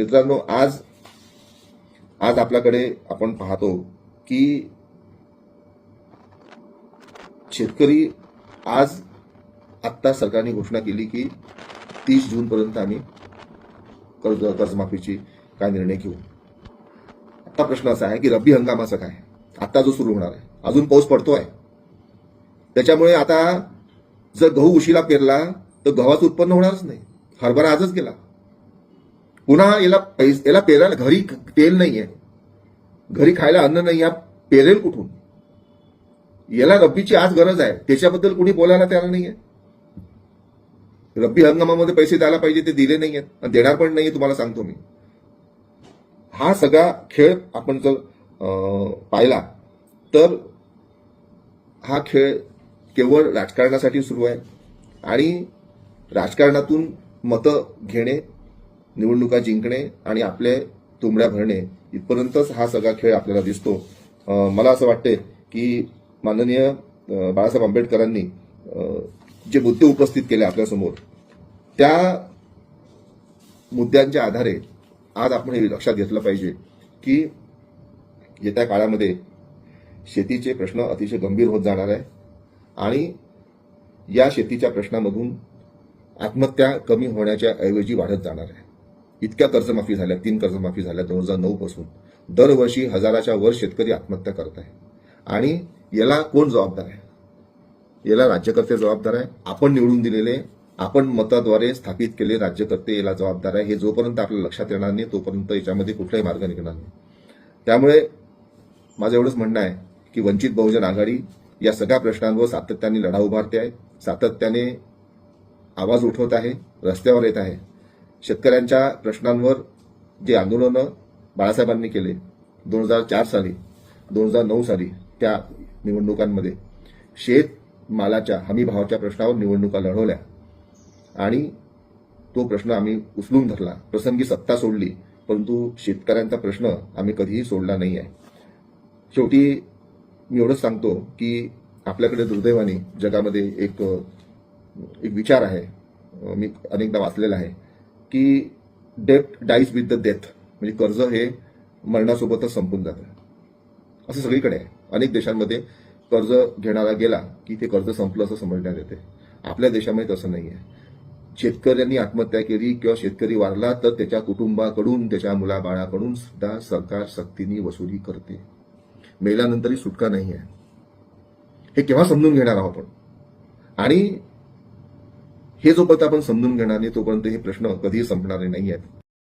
मित्रांनो आज आज आपल्याकडे आपण पाहतो की शेतकरी आज आत्ता सरकारने घोषणा केली की तीस जून पर्यंत आम्ही कर्ज कर्जमाफीची काय निर्णय घेऊ. आता प्रश्न असा आहे की रब्बी हंगामाचा काय? आता जो सुरू होणार आहे. अजून पाऊस पडतो आहे त्याच्यामुळे आता जर गहू उशिरा पेरला तर गव्हाचं उत्पन्न होणारच नाही. हरभरा आजच गेला. पुन्हा याला पैस याला पेरायला घरी तेल नाहीये. घरी खायला अन्न नाही या पेरेल कुठून? याला रब्बीची आज गरज आहे. त्याच्याबद्दल कुणी बोलायला तयार नाहीये. रब्बी हंगामामध्ये पैसे द्यायला पाहिजे ते दिले नाही आहेत आणि देणार पण नाही तुम्हाला सांगतो मी. हा सगळा खेळ आपण जर पाहिला तर हा खेळ केवळ राजकारणासाठी सुरू आहे. आणि राजकारणातून मतं घेणे निवडणुका जिंकणे आणि आपले तुंबड्या भरणे इथपर्यंतच हा सगळा खेळ आपल्याला दिसतो. मला असं वाटते की माननीय बाळासाहेब आंबेडकरांनी जे मुद्दे उपस्थित केले आपल्यासमोर त्या मुद्द्यांच्या आधारे आज आपण हे लक्षात घेतलं पाहिजे की येत्या काळामध्ये शेतीचे प्रश्न अतिशय गंभीर होत जाणार आहे आणि या शेतीच्या प्रश्नामधून आत्महत्या कमी होण्याच्या ऐवजी वाढत जाणार आहे. इतक्या कर्जमाफी झाल्या तीन कर्जमाफी झाल्या दोन हजार नऊ पासून. दरवर्षी हजाराच्या वर शेतकरी आत्महत्या करत आहे. आणि याला कोण जबाबदार आहे? याला राज्यकर्ते जबाबदार आहे. आपण निवडून दिलेले आपण मताद्वारे स्थापित केले राज्यकर्ते याला जबाबदार आहे. हे जोपर्यंत आपल्या लक्षात येणार नाही तोपर्यंत याच्यामध्ये कुठलाही मार्ग निघणार नाही. त्यामुळे माझं एवढंच म्हणणं आहे की वंचित बहुजन आघाडी या सगळ्या प्रश्नांवर सातत्याने लढा उभारते आहे. सातत्याने आवाज उठवत आहे रस्त्यावर येत आहे. शेतकऱ्यांच्या प्रश्नांवर जे आंदोलनं बाळासाहेबांनी केले दोन हजार चार साली दोन हजार नऊ साली त्या निवडणुकांमध्ये शेत मालाच्या हमी भावाच्या प्रश्नावर निवडणुका लढवल्या. आणि तो प्रश्न आम्ही उचलून धरला. प्रसंगी सत्ता सोडली परंतु शेतकऱ्यांचा प्रश्न आम्ही कधीही सोडला नाही आहे शेवटी मी एवढंच सांगतो की आपल्याकडे दुर्दैवाने जगामध्ये एक एक विचार आहे. मी अनेकदा वाचलेला आहे. की डेप्ट डाईज विथ द डेथ म्हणजे कर्ज हे मरणासोबतच संपून जातं. असं सगळीकडे आहे. अनेक देशांमध्ये कर्ज घेणारा गेला की ते कर्ज संपलं असं समजण्यात येते. आपल्या देशामध्ये तसं नाही आहे. शेतकऱ्यांनी आत्महत्या केली किंवा शेतकरी वारला तर त्याच्या कुटुंबाकडून त्याच्या मुलाबाळाकडून सुद्धा सरकार सक्तीने वसुली करते. मेल्यानंतरही सुटका नाही आहे. हे केव्हा समजून घेणार आहोत आपण? आणि हे जोपर्यंत आपण समजून घेणार नाही तोपर्यंत हे प्रश्न कधीही संपणारे नाही आहेत